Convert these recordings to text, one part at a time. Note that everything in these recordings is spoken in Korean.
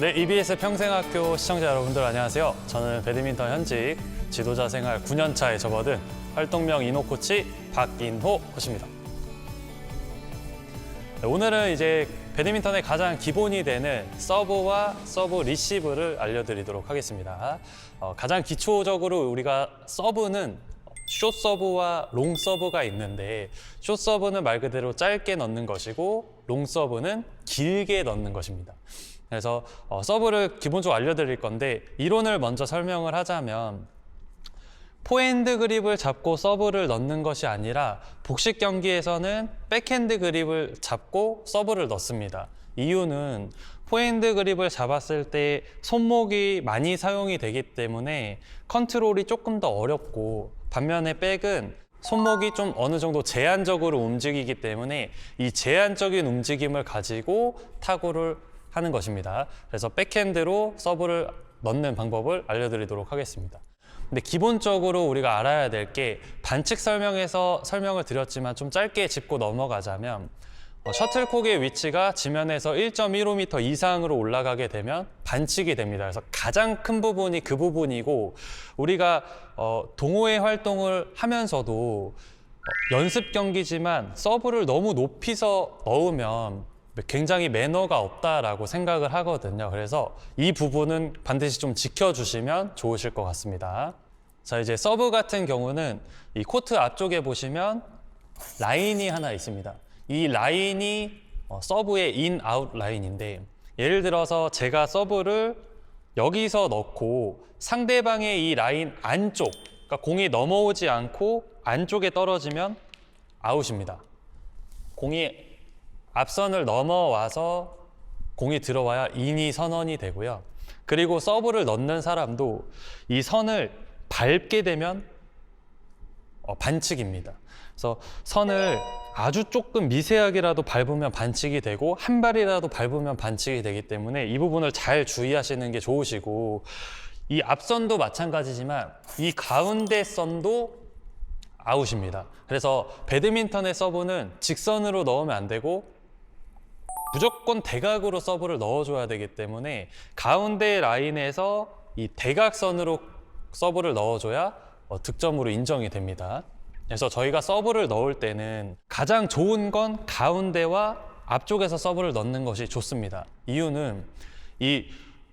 네, EBS 평생학교 시청자 여러분들 안녕하세요. 저는 배드민턴 현직 지도자 생활 9년 차에 접어든 활동명 인호 코치 박인호 코치입니다. 네, 오늘은 이제 배드민턴의 가장 기본이 되는 서브와 서브 리시브를 알려드리도록 하겠습니다. 어, 가장 기초적으로 우리가 서브는 숏 서브와 롱 서브가 있는데 숏 서브는 말 그대로 짧게 넣는 것이고 롱 서브는 길게 넣는 것입니다. 그래서 어, 서브를 기본적으로 알려드릴 건데 이론을 먼저 설명을 하자면 포핸드 그립을 잡고 서브를 넣는 것이 아니라 복식 경기에서는 백핸드 그립을 잡고 서브를 넣습니다. 이유는 포핸드 그립을 잡았을 때 손목이 많이 사용이 되기 때문에 컨트롤이 조금 더 어렵고 반면에 백은 손목이 좀 어느 정도 제한적으로 움직이기 때문에 이 제한적인 움직임을 가지고 타구를 하는 것입니다. 그래서 백핸드로 서브를 넣는 방법을 알려드리도록 하겠습니다. 근데 기본적으로 우리가 알아야 될 게 반칙 설명에서 설명을 드렸지만 좀 짧게 짚고 넘어가자면 어, 셔틀콕의 위치가 지면에서 1.15m 이상으로 올라가게 되면 반칙이 됩니다. 그래서 가장 큰 부분이 그 부분이고 우리가 어, 동호회 활동을 하면서도 어, 연습 경기지만 서브를 너무 높이서 넣으면 굉장히 매너가 없다라고 생각을 하거든요. 그래서 이 부분은 반드시 좀 지켜주시면 좋으실 것 같습니다. 자, 이제 서브 같은 경우는 이 코트 앞쪽에 보시면 라인이 하나 있습니다. 이 라인이 어, 서브의 인, 아웃 라인인데 예를 들어서 제가 서브를 여기서 넣고 상대방의 이 라인 안쪽, 그러니까 공이 넘어오지 않고 안쪽에 떨어지면 아웃입니다. 공이 앞선을 넘어와서 공이 들어와야 인이 선언이 되고요. 그리고 서브를 넣는 사람도 이 선을 밟게 되면 어, 반칙입니다. 그래서 선을 아주 조금 미세하게라도 밟으면 반칙이 되고 한 발이라도 밟으면 반칙이 되기 때문에 이 부분을 잘 주의하시는 게 좋으시고 이 앞선도 마찬가지지만 이 가운데 선도 아웃입니다. 그래서 배드민턴의 서브는 직선으로 넣으면 안 되고 무조건 대각으로 서브를 넣어줘야 되기 때문에 가운데 라인에서 이 대각선으로 서브를 넣어줘야 어, 득점으로 인정이 됩니다. 그래서 저희가 서브를 넣을 때는 가장 좋은 건 가운데와 앞쪽에서 서브를 넣는 것이 좋습니다. 이유는 이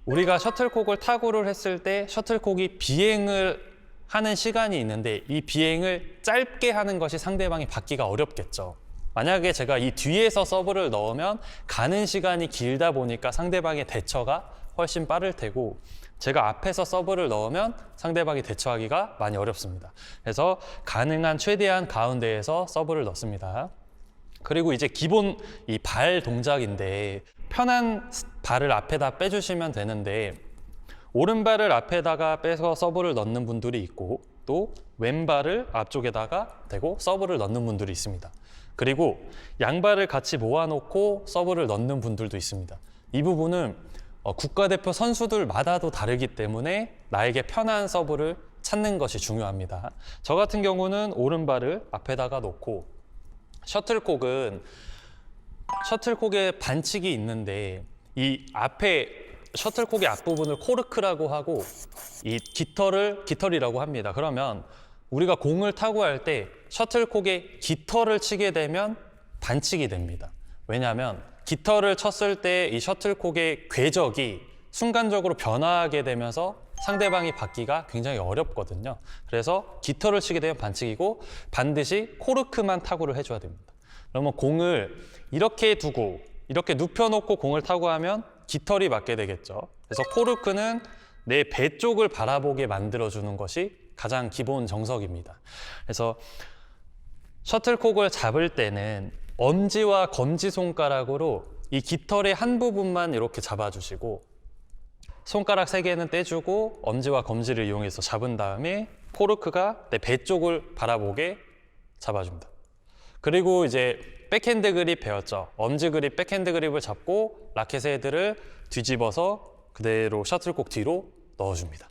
우리가 셔틀콕을 타구를 했을 때 셔틀콕이 비행을 하는 시간이 있는데 이 비행을 짧게 하는 것이 상대방이 받기가 어렵겠죠. 만약에 제가 이 뒤에서 서브를 넣으면 가는 시간이 길다 보니까 상대방의 대처가 훨씬 빠를 테고 제가 앞에서 서브를 넣으면 상대방이 대처하기가 많이 어렵습니다. 그래서 가능한 최대한 가운데에서 서브를 넣습니다. 그리고 이제 기본 이 발 동작인데 편한 발을 앞에다 빼주시면 되는데 오른발을 앞에다가 빼서 서브를 넣는 분들이 있고 또 왼발을 앞쪽에다가 대고 서브를 넣는 분들이 있습니다. 그리고 양발을 같이 모아놓고 서브를 넣는 분들도 있습니다. 이 부분은 어, 국가대표 선수들마다도 다르기 때문에 나에게 편한 서브를 찾는 것이 중요합니다. 저 같은 경우는 오른발을 앞에다가 놓고 셔틀콕은 셔틀콕에 반칙이 있는데 이 앞에 셔틀콕의 앞부분을 코르크라고 하고 이 깃털을 깃털이라고 합니다. 그러면 우리가 공을 타고 할 때 셔틀콕에 깃털을 치게 되면 반칙이 됩니다. 왜냐하면 깃털을 쳤을 때 이 셔틀콕의 궤적이 순간적으로 변화하게 되면서 상대방이 받기가 굉장히 어렵거든요. 그래서 깃털을 치게 되면 반칙이고 반드시 코르크만 타구를 해줘야 됩니다. 그러면 공을 이렇게 두고 이렇게 눕혀놓고 공을 타고 하면 깃털이 맞게 되겠죠. 그래서 코르크는 내 배 쪽을 바라보게 만들어주는 것이 가장 기본 정석입니다. 그래서 셔틀콕을 잡을 때는 엄지와 검지 손가락으로 이 깃털의 한 부분만 이렇게 잡아주시고 손가락 세 개는 떼주고 엄지와 검지를 이용해서 잡은 다음에 코르크가 내 배 쪽을 바라보게 잡아줍니다. 그리고 이제 백핸드 그립 배웠죠. 엄지 그립, 백핸드 그립을 잡고 라켓 헤드를 뒤집어서 그대로 셔틀콕 뒤로 넣어줍니다.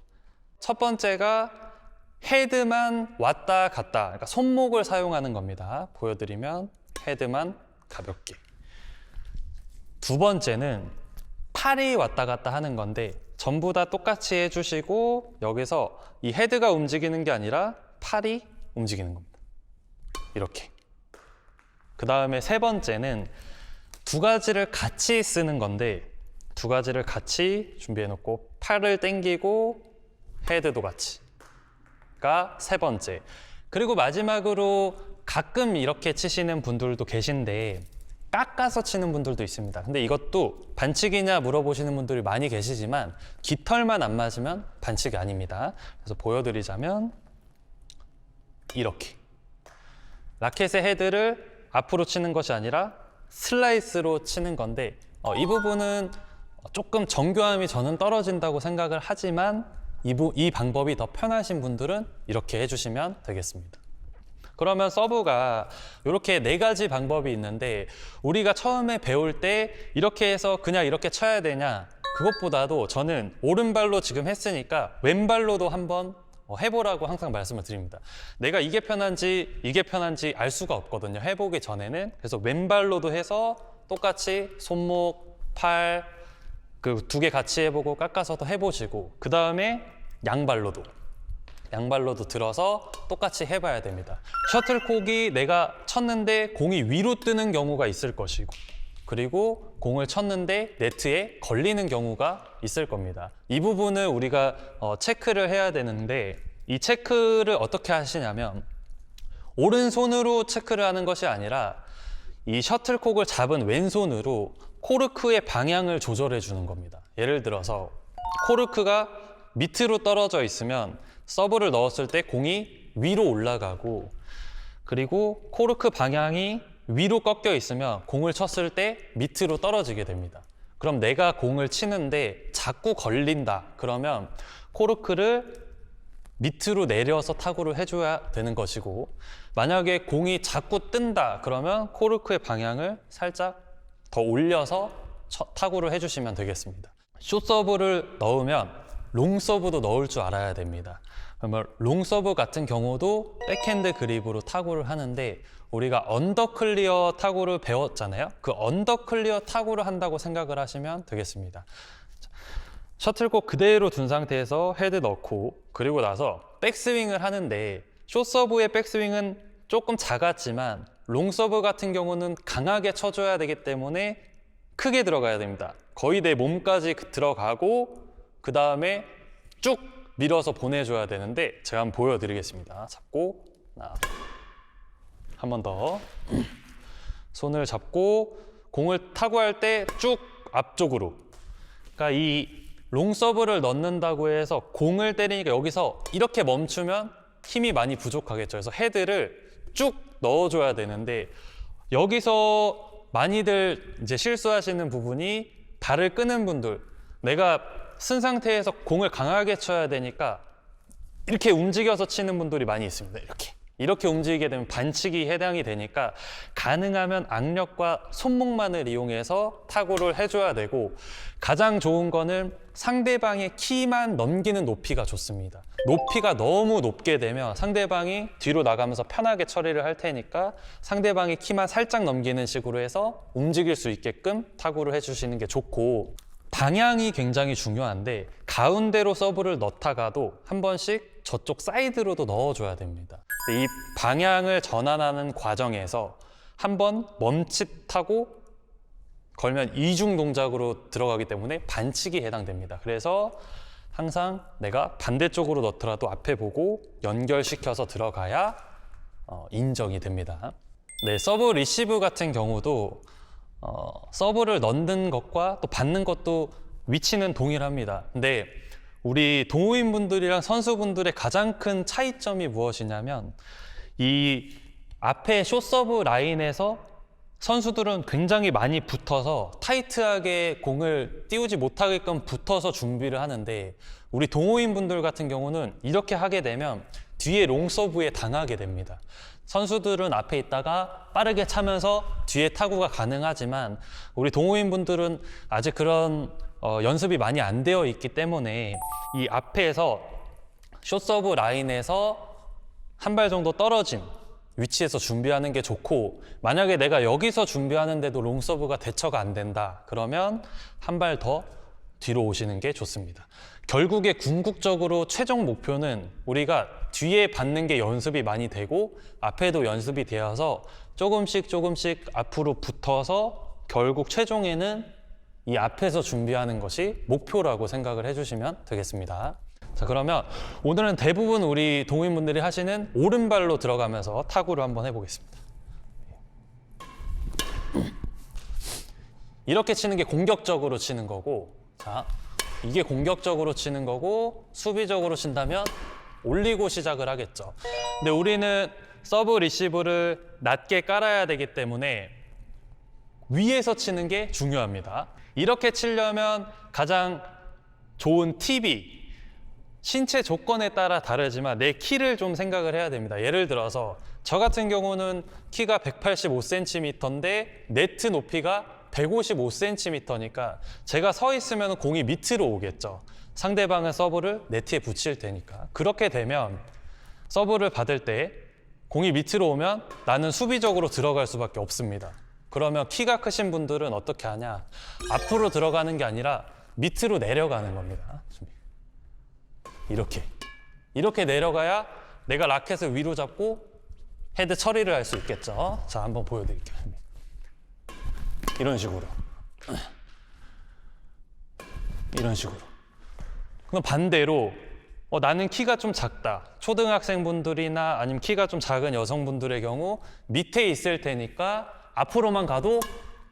첫 번째가 헤드만 왔다 갔다, 그러니까 손목을 사용하는 겁니다. 보여드리면 헤드만 가볍게. 두 번째는 팔이 왔다 갔다 하는 건데 전부 다 똑같이 해주시고 여기서 이 헤드가 움직이는 게 아니라 팔이 움직이는 겁니다. 이렇게. 그 다음에 세 번째는 두 가지를 같이 쓰는 건데 두 가지를 같이 준비해 놓고 팔을 당기고 헤드도 같이. 가 세 번째. 그리고 마지막으로 가끔 이렇게 치시는 분들도 계신데 깎아서 치는 분들도 있습니다. 근데 이것도 반칙이냐 물어보시는 분들이 많이 계시지만 깃털만 안 맞으면 반칙이 아닙니다. 그래서 보여드리자면 이렇게 라켓의 헤드를 앞으로 치는 것이 아니라 슬라이스로 치는 건데 어, 이 부분은 조금 정교함이 저는 떨어진다고 생각을 하지만 이, 부, 이 방법이 더 편하신 분들은 이렇게 해주시면 되겠습니다. 그러면 서브가 이렇게 네 가지 방법이 있는데 우리가 처음에 배울 때 이렇게 해서 그냥 이렇게 쳐야 되냐 그것보다도 저는 오른발로 지금 했으니까 왼발로도 한번 어, 해보라고 항상 말씀을 드립니다. 내가 이게 편한지 이게 편한지 알 수가 없거든요. 해보기 전에는 그래서 왼발로도 해서 똑같이 손목, 팔 그 두 개 같이 해보고 깎아서도 해보시고 그 다음에 양발로도 양발로도 들어서 똑같이 해봐야 됩니다. 셔틀콕이 내가 쳤는데 공이 위로 뜨는 경우가 있을 것이고 그리고 공을 쳤는데 네트에 걸리는 경우가 있을 겁니다. 이 부분을 우리가 어, 체크를 해야 되는데 이 체크를 어떻게 하시냐면 오른손으로 체크를 하는 것이 아니라 이 셔틀콕을 잡은 왼손으로 코르크의 방향을 조절해 주는 겁니다. 예를 들어서 코르크가 밑으로 떨어져 있으면 서브를 넣었을 때 공이 위로 올라가고 그리고 코르크 방향이 위로 꺾여 있으면 공을 쳤을 때 밑으로 떨어지게 됩니다. 그럼 내가 공을 치는데 자꾸 걸린다. 그러면 코르크를 밑으로 내려서 타구를 해줘야 되는 것이고 만약에 공이 자꾸 뜬다. 그러면 코르크의 방향을 살짝 더 올려서 쳐- 타구를 해주시면 되겠습니다. 숏서브를 넣으면 롱서브도 넣을 줄 알아야 됩니다. 롱서브 같은 경우도 백핸드 그립으로 타구를 하는데 우리가 언더클리어 타구를 배웠잖아요. 그 언더클리어 타구를 한다고 생각을 하시면 되겠습니다. 자, 셔틀콕 그대로 둔 상태에서 헤드 넣고 그리고 나서 백스윙을 하는데 숏서브의 백스윙은 조금 작았지만 롱서브 같은 경우는 강하게 쳐줘야 되기 때문에 크게 들어가야 됩니다. 거의 내 몸까지 그- 들어가고 그 다음에 쭉 밀어서 보내줘야 되는데 제가 한번 보여드리겠습니다. 잡고 한 번 더. 손을 잡고 공을 타고 할 때 쭉 앞쪽으로. 그러니까 이 롱서브를 넣는다고 해서 공을 때리니까 여기서 이렇게 멈추면 힘이 많이 부족하겠죠. 그래서 헤드를 쭉 넣어줘야 되는데 여기서 많이들 이제 실수하시는 부분이 발을 끄는 분들 내가 쓴 상태에서 공을 강하게 쳐야 되니까 이렇게 움직여서 치는 분들이 많이 있습니다. 이렇게. 이렇게 움직이게 되면 반칙이 해당이 되니까 가능하면 악력과 손목만을 이용해서 타구를 해줘야 되고 가장 좋은 거는 상대방의 키만 넘기는 높이가 좋습니다. 높이가 너무 높게 되면 상대방이 뒤로 나가면서 편하게 처리를 할 테니까 상대방의 키만 살짝 넘기는 식으로 해서 움직일 수 있게끔 타구를 해주시는 게 좋고 방향이 굉장히 중요한데 가운데로 서브를 넣다가도 한 번씩 저쪽 사이드로도 넣어줘야 됩니다. 이 방향을 전환하는 과정에서 한 번 멈칫하고 걸면 이중 동작으로 들어가기 때문에 반칙이 해당됩니다. 그래서 항상 내가 반대쪽으로 넣더라도 앞에 보고 연결시켜서 들어가야 어, 인정이 됩니다. 네, 서브 리시브 같은 경우도 어, 서브를 넣는 것과 또 받는 것도 위치는 동일합니다. 근데 우리 동호인분들이랑 선수분들의 가장 큰 차이점이 무엇이냐면 이 앞에 숏서브 라인에서 선수들은 굉장히 많이 붙어서 타이트하게 공을 띄우지 못하게끔 붙어서 준비를 하는데 우리 동호인분들 같은 경우는 이렇게 하게 되면 뒤에 롱서브에 당하게 됩니다. 선수들은 앞에 있다가 빠르게 차면서 뒤에 타구가 가능하지만 우리 동호인분들은 아직 그런 어, 연습이 많이 안 되어 있기 때문에 이 앞에서 숏서브 라인에서 한 발 정도 떨어진 위치에서 준비하는 게 좋고 만약에 내가 여기서 준비하는데도 롱서브가 대처가 안 된다 그러면 한 발 더 뒤로 오시는 게 좋습니다. 결국에 궁극적으로 최종 목표는 우리가 뒤에 받는 게 연습이 많이 되고 앞에도 연습이 되어서 조금씩 조금씩 앞으로 붙어서 결국 최종에는 이 앞에서 준비하는 것이 목표라고 생각을 해주시면 되겠습니다. 자, 그러면 오늘은 대부분 우리 동호인분들이 하시는 오른발로 들어가면서 타구를 한번 해보겠습니다. 이렇게 치는 게 공격적으로 치는 거고, 자, 이게 공격적으로 치는 거고, 수비적으로 친다면 올리고 시작을 하겠죠. 근데 우리는 서브 리시브를 낮게 깔아야 되기 때문에 위에서 치는 게 중요합니다. 이렇게 치려면 가장 좋은 팁이 신체 조건에 따라 다르지만 내 키를 좀 생각을 해야 됩니다. 예를 들어서 저 같은 경우는 키가 185cm인데 네트 높이가 155cm니까 제가 서 있으면 공이 밑으로 오겠죠. 상대방은 서브를 네트에 붙일 테니까. 그렇게 되면 서브를 받을 때 공이 밑으로 오면 나는 수비적으로 들어갈 수밖에 없습니다. 그러면 키가 크신 분들은 어떻게 하냐? 앞으로 들어가는 게 아니라 밑으로 내려가는 겁니다. 이렇게. 이렇게 내려가야 내가 라켓을 위로 잡고 헤드 처리를 할 수 있겠죠. 자, 한번 보여드릴게요. 이런 식으로. 이런 식으로. 그럼 반대로 어, 나는 키가 좀 작다. 초등학생분들이나 아니면 키가 좀 작은 여성분들의 경우 밑에 있을 테니까 앞으로만 가도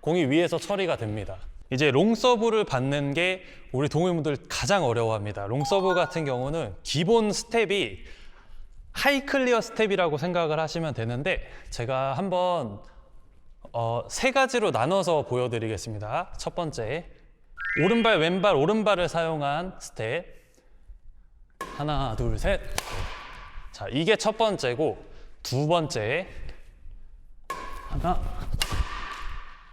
공이 위에서 처리가 됩니다. 이제 롱서브를 받는 게 우리 동호인분들 가장 어려워합니다. 롱서브 같은 경우는 기본 스텝이 하이 클리어 스텝이라고 생각을 하시면 되는데 제가 한번 어, 세 가지로 나눠서 보여드리겠습니다. 첫 번째, 오른발, 왼발, 오른발을 사용한 스텝. 하나, 둘, 셋. 자, 이게 첫 번째고, 두 번째. 하나.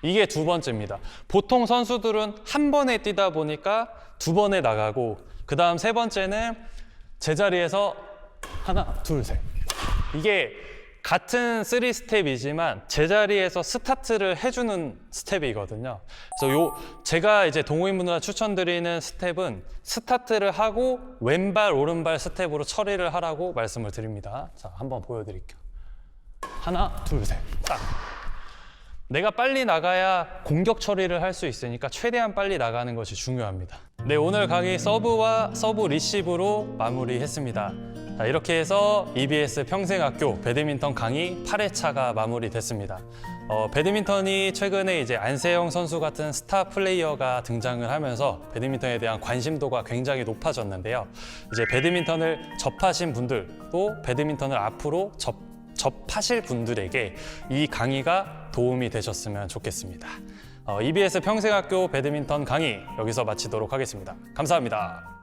이게 두 번째입니다. 보통 선수들은 한 번에 뛰다 보니까 두 번에 나가고, 그 다음 세 번째는 제자리에서 하나, 둘, 셋. 이게 같은 쓰리 스텝이지만 제자리에서 스타트를 해주는 스텝이거든요. 그래서 요 제가 이제 동호인분들 추천드리는 스텝은 스타트를 하고 왼발 오른발 스텝으로 처리를 하라고 말씀을 드립니다. 자, 한번 보여드릴게요. 하나, 둘, 셋, 딱. 내가 빨리 나가야 공격 처리를 할 수 있으니까 최대한 빨리 나가는 것이 중요합니다. 네, 오늘 강의 서브와 서브 리시브로 마무리했습니다. 자, 이렇게 해서 EBS 평생학교 배드민턴 강의 8회차가 마무리됐습니다. 어, 배드민턴이 최근에 이제 안세영 선수 같은 스타 플레이어가 등장을 하면서 배드민턴에 대한 관심도가 굉장히 높아졌는데요. 이제 배드민턴을 접하신 분들 또 배드민턴을 앞으로 접, 접하실 분들에게 이 강의가 도움이 되셨으면 좋겠습니다. 어, EBS 평생학교 배드민턴 강의 여기서 마치도록 하겠습니다. 감사합니다.